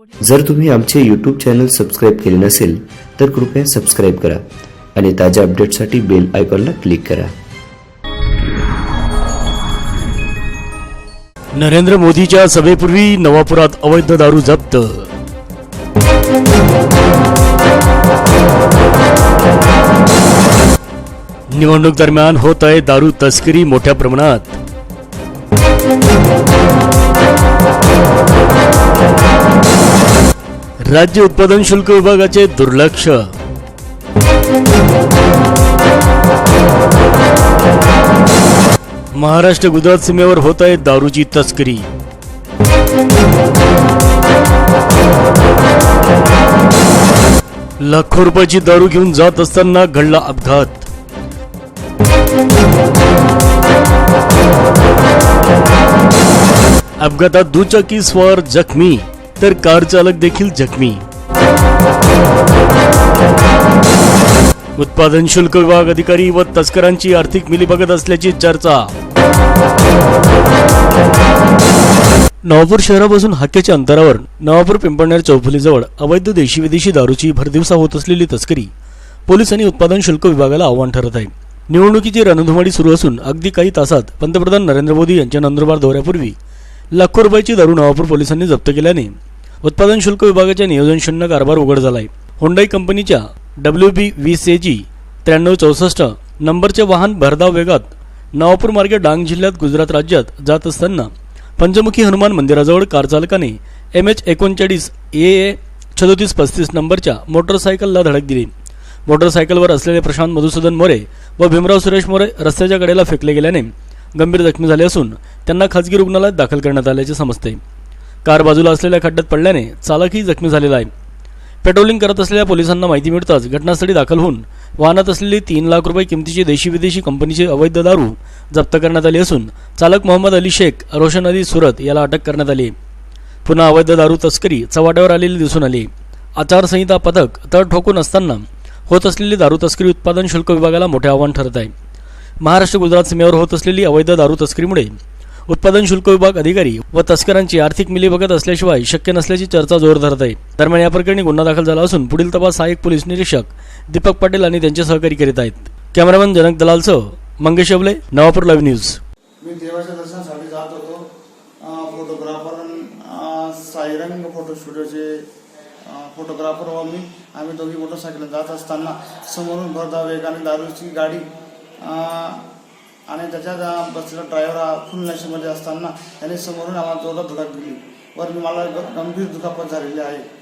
जर तुम्ही आमचे यूट्यूब चॅनल सबस्क्राईब केले नसेल तर कृपया सबस्क्राईब करा आणि ताज्या अपडेटसाठी बेल आयकॉनला क्लिक करा. नरेंद्र मोदीच्या सभेपूर्वी नवापुरात अवैध दारू जप्त. निवडणूक दरम्यान होत आहे दारू तस्करी मोठ्या प्रमाणात. राज्य उत्पादन शुल्क विभागाचे दुर्लक्ष. महाराष्ट्र गुजरात सीमेवर होत आहे दारूची तस्करी. लाखो रुपयाची दारू घेऊन जात असताना घडला अपघात. अपघातात दुचाकी स्वार जखमी. तर कार चालक देखील जखमी. उत्पादन शुल्क विभाग अधिकारी व तस्करांची आर्थिक मिलीभगत असल्याची चर्चा. नवापूर शहरापासून हाक्याच्या अंतरावर नवापूर पिंपळनेर चौफुलीजवळ अवैध देशी विदेशी दारूची भरदिवसा होत असलेली तस्करी पोलिसांनी आणि उत्पादन शुल्क विभागाला आव्हान ठरत आहे. निवडणुकीची रणधुमाडी सुरू असून अगदी काही तासात पंतप्रधान नरेंद्र मोदी यांच्या नंदुरबार दौऱ्यापूर्वी लाखो रुपयाची दारू नवापूर पोलिसांनी जप्त केल्याने उत्पादन शुल्क विभागाच्या नियोजन शून्य कारभार उघड झाला आहे होंडाई कंपनीच्या डब्ल्यू बी वीस ए जी त्र्याण्णव चौसष्ट नंबरचे वाहन भरधाव वेगात नवापूर मार्गे डांग जिल्ह्यात गुजरात राज्यात जात असताना पंचमुखी हनुमान मंदिराजवळ कार चालकाने एम एच एकोणचाळीस ए ए छदोतीस पस्तीस नंबरच्या मोटरसायकलला धडक दिली. मोटरसायकलवर असलेले प्रशांत मधुसूदन मोरे व भीमराव सुरेश मोरे रस्त्याच्या कडेला फेकले गेल्याने गंभीर जखमी झाले असून त्यांना खाजगी रुग्णालयात दाखल करण्यात आल्याचे समजते. कार बाजूला असलेल्या खड्ड्यात पडल्याने चालकही जखमी झालेला आहे. पेट्रोलिंग करत असलेल्या पोलिसांना माहिती मिळताच घटनास्थळी दाखल होऊन वाहनात असलेली तीन लाख रुपये किमतीची देशी विदेशी कंपनीची अवैध दारू जप्त करण्यात आली असून चालक मोहम्मद अली शेख रोशन अली सुरत याला अटक करण्यात आली. पुन्हा अवैध दारू तस्करी चव्हाट्यावर आलेली दिसून आली. आचारसंहिता पथक तळ ठोकून असताना होत असलेली दारू तस्करी उत्पादन शुल्क विभागाला मोठे आव्हान ठरत आहे. महाराष्ट्र गुजरात सीमेवर होत असलेली अवैध दारू तस्करीमुळे उत्पादन शुल्क विभाग अधिकारी व तस्करांची आर्थिक मिलीभगत असल्याशिवाय शक्य नसल्याची चर्चा जोर धरत आहे. दरम्यान या प्रकरणी गुन्हा दाखल झाला असून पुढील तपास सहाय्यक पोलीस निरीक्षक दीपक पाटील आणि त्यांचे सहकारी करीत आहेत. कॅमेरामॅन जनक दलालसह मंगेश अवले नवापूर लाईव्ह न्यूज. मी देवाच्या दर्शनासाठी जात होतो. फोटोग्राफर साईरंग फोटो स्टुडिओचे फोटोग्राफर व मी आम्ही दोघी मोटरसायकल जात असताना समोरून भरधाव वेगाने दारूची गाडी आणि त्याच्यात अं, बसलेला ड्रायव्हर हा फुल नशेमध्ये असताना त्याने समोरून आम्हाला जोरात धडक दिली. वर मला ग- गंभीर दुखापत झालेली आहे.